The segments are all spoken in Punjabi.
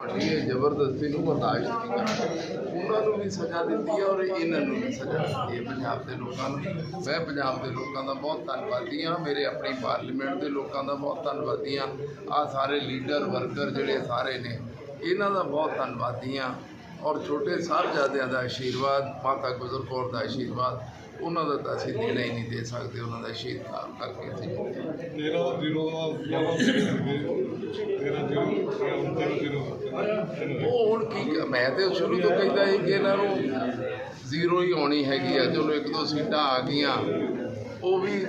ਪਾਰਟੀ ਜ਼ਬਰਦਸਤੀ ਨੂੰ ਬਰਦਾਸ਼ਤ ਨਹੀਂ ਕਰਦੀ ਉਹਨਾਂ ਨੂੰ ਵੀ ਸਜ਼ਾ ਦਿੱਤੀ ਹੈ ਔਰ ਇਹਨਾਂ ਨੂੰ ਵੀ ਸਜ਼ਾ ਦਿੱਤੀ ਹੈ ਪੰਜਾਬ ਦੇ ਲੋਕਾਂ ਨੂੰ। ਮੈਂ ਪੰਜਾਬ ਦੇ ਲੋਕਾਂ ਦਾ ਬਹੁਤ ਧੰਨਵਾਦੀ ਹਾਂ। ਮੇਰੇ ਆਪਣੀ ਪਾਰਲੀਮੈਂਟ ਦੇ ਲੋਕਾਂ ਦਾ ਬਹੁਤ ਧੰਨਵਾਦੀ ਹਾਂ। ਆ ਸਾਰੇ ਲੀਡਰ, ਵਰਕਰ ਜਿਹੜੇ ਸਾਰੇ ਨੇ, ਇਹਨਾਂ ਦਾ ਬਹੁਤ ਧੰਨਵਾਦੀ ਹਾਂ। ਔਰ ਛੋਟੇ ਸਾਹਿਬਜ਼ਾਦਿਆਂ ਦਾ ਆਸ਼ੀਰਵਾਦ ਮਾਤਾ ਗੁਜਰ ਕੌਰ ਦਾ ਆਸ਼ੀਰਵਾਦ ਉਹਨਾਂ ਦਾ ਤਾਂ ਅਸੀਂ ਦੇਣਾ ਹੀ ਨਹੀਂ ਦੇ ਸਕਦੇ। ਉਹਨਾਂ ਦਾ ਸ਼ਹੀਦ ਕਰਕੇ ਅਸੀਂ ਜਿੱਤੇ ਜ਼ੀਰੋ ਦਾ ਜ਼ਿਆਦਾ ਤੇਰਾ ਜ਼ੀਰੋ ਤੇਰਾ ਜ਼ੀਰੋ ਉਹ ਹੁਣ ਕੀ ਮੈਂ ਤੇ ਸ਼ੁਰੂ ਤੋਂ ਕਹਿੰਦਾ ਸੀ ਕਿ ਇਹਨਾਂ ਨੂੰ ਜ਼ੀਰੋ ਹੀ ਆਉਣੀ ਹੈਗੀ ਆ, ਚਲੋ ਇੱਕ ਦੋ ਸੀਟਾਂ ਆ ਗਈਆਂ। ਉਹ ਵੀ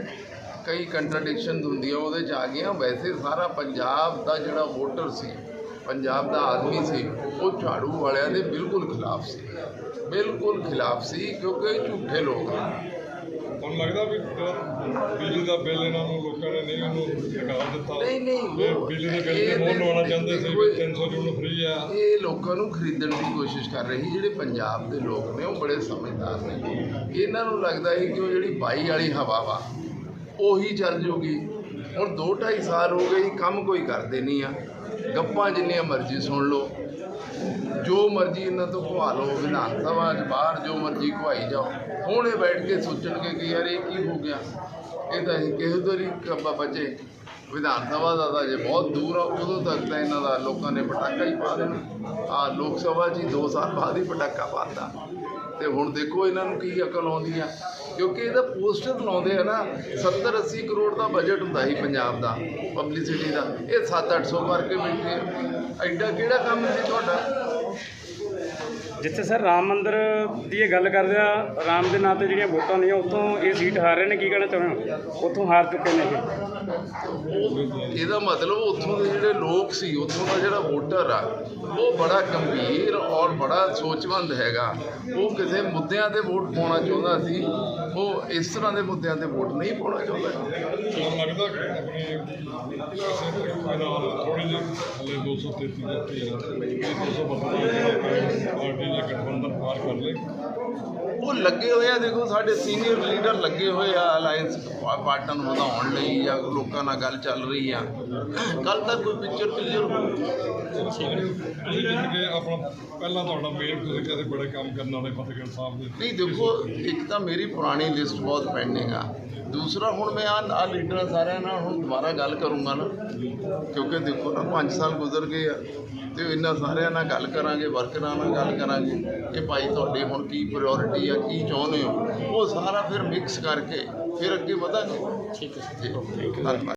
ਕਈ ਕੰਟਰਡਿਕਸ਼ਨ ਹੁੰਦੀਆਂ, ਉਹਦੇ ਚ ਆ ਗਈਆਂ। ਵੈਸੇ ਸਾਰਾ ਪੰਜਾਬ ਦਾ ਜਿਹੜਾ ਵੋਟਰ ਸੀ, ਪੰਜਾਬ ਦਾ ਆਦਮੀ ਸੀ, ਉਹ ਝਾੜੂ ਵਾਲਿਆਂ ਦੇ ਬਿਲਕੁਲ ਖਿਲਾਫ ਸੀ। ਬਿਲਕੁਲ ਖਿਲਾਫ ਸੀ, ਕਿਉਂਕਿ ਝੂਠੇ ਲੋਕ ਹਨ ਤੁਹਾਨੂੰ ਲੱਗਦਾ ਵੀ ਬਿਜਲੀ ਦਾ ਬਿੱਲ ਇਹਨਾਂ ਨੂੰ ਲੋਕਾਂ ਨੇ ਉਹਨੂੰ ਟਿਕਾ ਦਿੱਤਾ। ਨਹੀਂ, ਨਹੀਂ, ਇਹ ਉਹ- ਬਿਜਲੀ ਦੇ ਬਿੱਲ ਤੇ ਮੋਹਰ ਲਵਾਉਣਾ ਚਾਹੁੰਦੇ ਸੀ ਵੀ ਕੋਈ- 300 ਯੂਨਿਟ ਫ੍ਰੀ ਆ। ਇਹ ਲੋਕਾਂ ਨੂੰ ਖਰੀਦਣ ਦੀ ਕੋਸ਼ਿਸ਼ ਕਰ ਰਹੀ ਜਿਹੜੇ ਪੰਜਾਬ ਦੇ ਲੋਕ ਨੇ ਉਹ ਬੜੇ ਸਮਝਦਾਰ ਨੇ। ਇਹਨਾਂ ਨੂੰ ਲੱਗਦਾ ਹੈ ਕਿ ਉਹ ਜਿਹੜੀ ਬਾਈ ਵਾਲੀ ਹਵਾ ਵਾ ਉਹੀ ਚੱਲ ਜੂਗੀ। ਹੁਣ 2 2.5 ਸਾਲ ਹੋ ਗਏ ਕੰਮ ਕੋਈ ਕਰਦੇ ਨਹੀਂ ਆ। ਗੱਪਾਂ ਜਿੰਨੀਆਂ ਮਰਜ਼ੀ ਸੁਣ ਲਓ। ਜੋ ਮਰਜ਼ੀ ਇਹਨਾਂ ਤੋਂ ਖਵਾ ਲਓ ਵਿਧਾਨ ਸਭਾ 'ਚ ਬਾਹਰ ਜੋ ਮਰਜ਼ੀ ਖਵਾਈ ਜਾਓ। ਹੁਣ ਇਹ ਬੈਠ ਕੇ ਸੋਚਣਗੇ ਕਿ ਯਾਰ ਇਹ ਕੀ ਹੋ ਗਿਆ। ਇਹ ਤਾਂ ਅਸੀਂ ਕਿਸੇ ਤੋਂ ਨਹੀਂ ਬਚੇ। ਵਿਧਾਨ ਸਭਾ ਦਾ ਤਾਂ ਜੇ ਬਹੁਤ ਦੂਰ ਆ, ਉਦੋਂ ਤੱਕ ਤਾਂ ਇਹਨਾਂ ਦਾ ਲੋਕਾਂ ਨੇ ਪਟਾਕਾ ਹੀ ਪਾ ਦੇਣਾ। ਆ ਲੋਕ ਸਭਾ 'ਚ ਹੀ 2 ਸਾਲ ਬਾਅਦ ਹੀ ਪਟਾਕਾ ਪਾਤਾ। ਤੇ ਹੁਣ ਦੇਖੋ ਇਹਨਾਂ ਨੂੰ ਕੀ ਅਕਲ ਆਉਂਦੀ ਆ। ਕਿਉਂਕਿ ਇਹਦਾ ਪੋਸਟਰ ਲਾਉਂਦੇ ਆ ਨਾ 70 80 ਕਰੋੜ ਦਾ ਬਜਟ ਹੁੰਦਾ ਸੀ ਪੰਜਾਬ ਦਾ ਪਬਲਿਸਿਟੀ ਦਾ। ਇਹ 7 800 ਕਰਕੇ ਬੈਠੇ ਆ। ਐਡਾ ਕਿਹੜਾ ਕੰਮ ਸੀ ਤੁਹਾਡਾ? ਜਿੱਥੇ ਸਰ ਰਾਮ ਮੰਦਿਰ ਦੀ ਇਹ ਗੱਲ ਕਰਦੇ ਆ ਰਾਮ ਦੇ ਨਾਂ ਤੇ ਜਿਹੜੀਆਂ ਵੋਟਾਂ ਨੇ ਉੱਥੋਂ ਇਹ ਸੀਟ ਹਾਰ ਰਹੇ ਨੇ ਕੀ ਕਹਿਣਾ ਚਾਹੁੰਦੇ ਹੋ? ਉੱਥੋਂ ਹਾਰ ਚੁੱਕੇ ਨੇ ਇਹ। ਇਹਦਾ ਮਤਲਬ ਉੱਥੋਂ ਦੇ ਜਿਹੜੇ ਲੋਕ ਸੀ ਉੱਥੋਂ ਦਾ ਜਿਹੜਾ ਵੋਟਰ ਆ ਉਹ ਬੜਾ ਗੰਭੀਰ ਔਰ ਬੜਾ ਸੋਚਵੰਦ ਹੈਗਾ। ਉਹ ਕਿਸੇ ਮੁੱਦਿਆਂ ਤੇ ਵੋਟ ਪਾਉਣਾ ਚਾਹੁੰਦਾ ਸੀ ਉਹ ਇਸ ਤਰ੍ਹਾਂ ਦੇ ਮੁੱਦਿਆਂ ਤੇ ਵੋਟ ਨਹੀਂ ਪਾਉਣਾ ਚਾਹੁੰਦਾ। ਤੁਹਾਨੂੰ ਲੱਗਦਾ ਕਿ ਆਪਣੇ ਕਿਸੇ ਤਰੀਕੇ ਨਾਲ ਥੋੜੀ ਜਿਹੀ ਹਲੇ 233 ਦਿੱਤੀ ਆ। ਇਹ 232 ਪਾਰਟੀ la ਕਰ ਉਹ ਲੱਗੇ ਹੋਏ ਆ ਦੇਖੋ ਸਾਡੇ ਸੀਨੀਅਰ ਲੀਡਰ ਲੱਗੇ ਹੋਏ ਆ ਅਲਾਈਅੰਸ ਪਾਰਟਨ ਨੂੰ ਵਧਾਉਣ ਲਈ ਜਾਂ ਲੋਕਾਂ ਨਾਲ ਗੱਲ ਚੱਲ ਰਹੀ ਆ। ਕੱਲ ਤੱਕ ਕੋਈ ਪਿਕਚਰ ਕਲੀਅਰ ਹੋ ਤੁਸੀਂ ਜਿੱਤ ਕੇ ਆਪਣਾ ਪਹਿਲਾਂ ਤੁਹਾਡਾ ਮੇਨ ਤੁਸੀਂ ਕਹਿੰਦੇ ਬੜੇ ਕੰਮ ਕਰਨ ਵਾਲੇ ਫਤਿਹਗੜ੍ਹ ਸਾਹਿਬ ਦੇ। ਨਹੀਂ ਦੇਖੋ ਇੱਕ ਤਾਂ ਮੇਰੀ ਪੁਰਾਣੀ ਲਿਸਟ ਬਹੁਤ ਪੈਂਡਿੰਗ ਆ। ਦੂਸਰਾ ਹੁਣ ਮੈਂ ਆ ਲੀਡਰਾਂ ਸਾਰਿਆਂ ਨਾਲ ਹੁਣ ਦੁਬਾਰਾ ਗੱਲ ਕਰੂੰਗਾ ਨਾ। ਕਿਉਂਕਿ ਦੇਖੋ ਨਾ 5 ਸਾਲ ਗੁਜ਼ਰ ਗਏ ਆ ਤੇ ਇਹਨਾਂ ਸਾਰਿਆਂ ਨਾਲ ਗੱਲ ਕਰਾਂਗੇ ਵਰਕਰਾਂ ਨਾਲ ਗੱਲ ਕਰਾਂਗੇ। ਕਿ ਭਾਈ ਤੁਹਾਡੇ ਹੁਣ ਕੀ ਪ੍ਰਾਇੋਰਟੀ ਆ ਕੀ ਚਾਹੁੰਦੇ ਹੋ ਉਹ ਸਾਰਾ ਫਿਰ ਮਿਕਸ ਕਰਕੇ ਫਿਰ ਅੱਗੇ ਵਧਾਂਗੇ। ਠੀਕ ਹੈ ਧੰਨਵਾਦ।